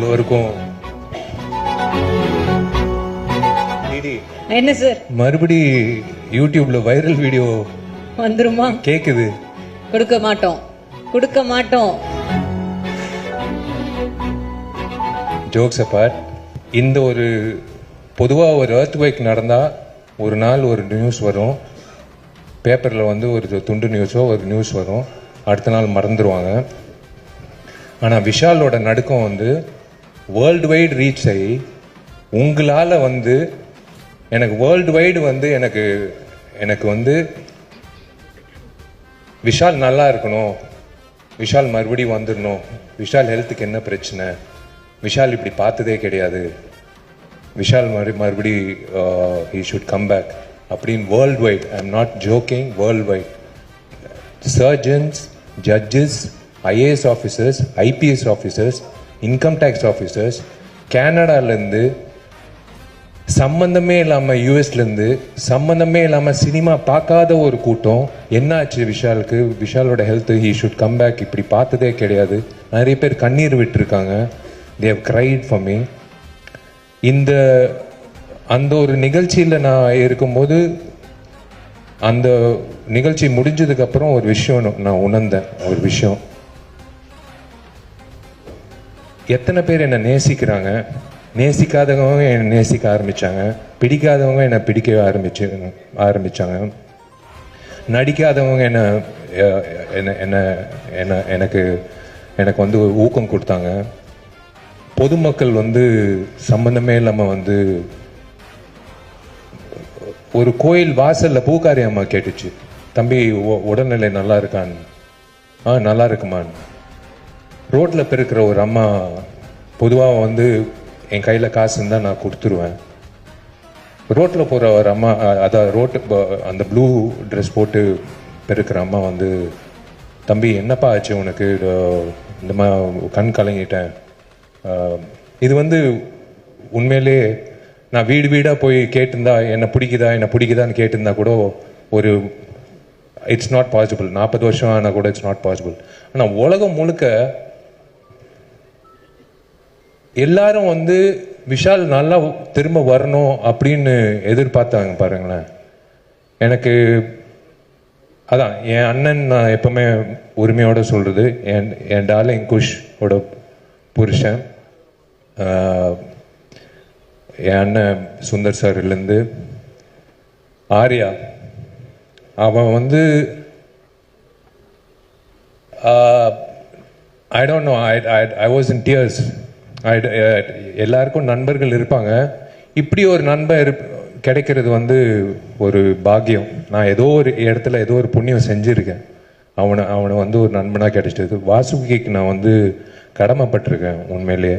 எல்லோருக்கும் டிடி, என்ன சார்? மறுபடி யூடியூப்ல வைரல் வீடியோ வந்துருமா? கேக்குது. கொடுக்க மாட்டோம். கொடுக்க மாட்டோம். ஜோக்ஸ் அப்பார்ட் இந்த ஒரு பொதுவாக ஒரு earthquake குவைக் நடந்தால் ஒரு நாள் ஒரு நியூஸ் வரும். பேப்பரில் வந்து ஒரு துண்டு நியூஸோ ஒரு நியூஸ் வரும். அடுத்த நாள் மறந்துடுவாங்க ஆனால் விஷாலோட நடுக்கம் வந்து வேர்ல்டு வைடு ரீச் ஆகி உங்களால் வந்து எனக்கு வேர்ல்டு வைடு வந்து எனக்கு எனக்கு வந்து விஷால் நல்லா இருக்கணும். விஷால் மறுபடியும் வந்துடணும் விஷால் ஹெல்த்துக்கு என்ன பிரச்சனை? விஷால் இப்படி பார்த்ததே கிடையாது. விஷால் மறு மறுபடி ஹீ ஷுட் கம் பேக் அப்படின்னு world wide I am not joking world wide surgeons judges IAS officers IPS officers income tax officers கேனடாலேருந்து சம்மந்தமே இல்லாமல் யூஎஸ்லேருந்து சம்மந்தமே இல்லாமல் சினிமா பார்க்காத ஒரு கூட்டம். என்னாச்சு விஷாலுக்கு? விஷாலோட health he should come back இப்படி பார்த்ததே கிடையாது. நிறைய பேர் கண்ணீர் விட்டுருக்காங்க. தேவ் கிரைட் ஃபார் மீ இந்த அந்த ஒரு நிகழ்ச்சியில் நான் இருக்கும்போது அந்த நிகழ்ச்சி முடிஞ்சதுக்கப்புறம் ஒரு விஷயம் நான் உணர்ந்தேன். ஒரு விஷயம். எத்தனை பேர் என்னை நேசிக்கிறாங்க? நேசிக்காதவங்க என்னை நேசிக்க ஆரம்பிச்சாங்க. பிடிக்காதவங்க என்னை பிடிக்க ஆரம்பிச்சு ஆரம்பித்தாங்க நடிக்காதவங்க என்ன என்ன என்ன என்ன எனக்கு எனக்கு வந்து ஊக்கம் கொடுத்தாங்க. பொதுமக்கள் வந்து சம்பந்தமே இல்லாமல் வந்து ஒரு கோயில் வாசலில் பூக்காரி அம்மா கேட்டுச்சு. தம்பி உடல்நிலை நல்லா இருக்கான்னு. ஆ நல்லா இருக்குமான்னு. ரோட்டில் பெருக்கிற ஒரு அம்மா பொதுவாக வந்து என் கையில் காசு இருந்தால் நான் கொடுத்துருவேன். ரோட்டில் போகிற ஒரு அம்மா அதான் ரோட்டு ப- அந்த ப்ளூ ட்ரெஸ் போட்டு பெருக்கிற அம்மா வந்து தம்பி என்னப்பா ஆச்சு உனக்கு? இந்த மாதிரி கண் கலங்கிட்டேன். இது வந்து உண்மையிலே நான் வீடு வீடாக போய் கேட்டிருந்தா என்னை பிடிக்குதா? என்னை பிடிக்குதான்னு கேட்டிருந்தா கூட ஒரு இட்ஸ் நாட் பாசிபிள் நாற்பது வருஷம் ஆனால் கூட இட்ஸ் நாட் பாசிபிள் ஆனால் உலகம் முழுக்க எல்லாரும் வந்து விஷால் நல்லா திரும்ப வரணும் அப்படின்னு எதிர்பார்த்தாங்க பாருங்களேன். எனக்கு அதான் என் அண்ணன் நான் எப்பவுமே உரிமையோடு சொல்கிறது என் என் டார்லிங் குஷோட புருஷன் என் அண்ணன் சுந்தர் சார்லேருந்து ஆர்யா. அவன் வந்து I don't know I I I was in tears Uh, எல்லாருக்கும் நண்பர்கள் இருப்பாங்க. இப்படி ஒரு நண்பன் இருப் கிடைக்கிறது வந்து ஒரு பாக்கியம். நான் ஏதோ ஒரு இடத்துல ஏதோ ஒரு புண்ணியம் செஞ்சுருக்கேன். அவனை அவனை வந்து ஒரு நண்பனாக கிடைச்சிட்டு. வாசுகிக்கு நான் வந்து கடமைப்பட்டிருக்கேன் உண்மையிலேயே.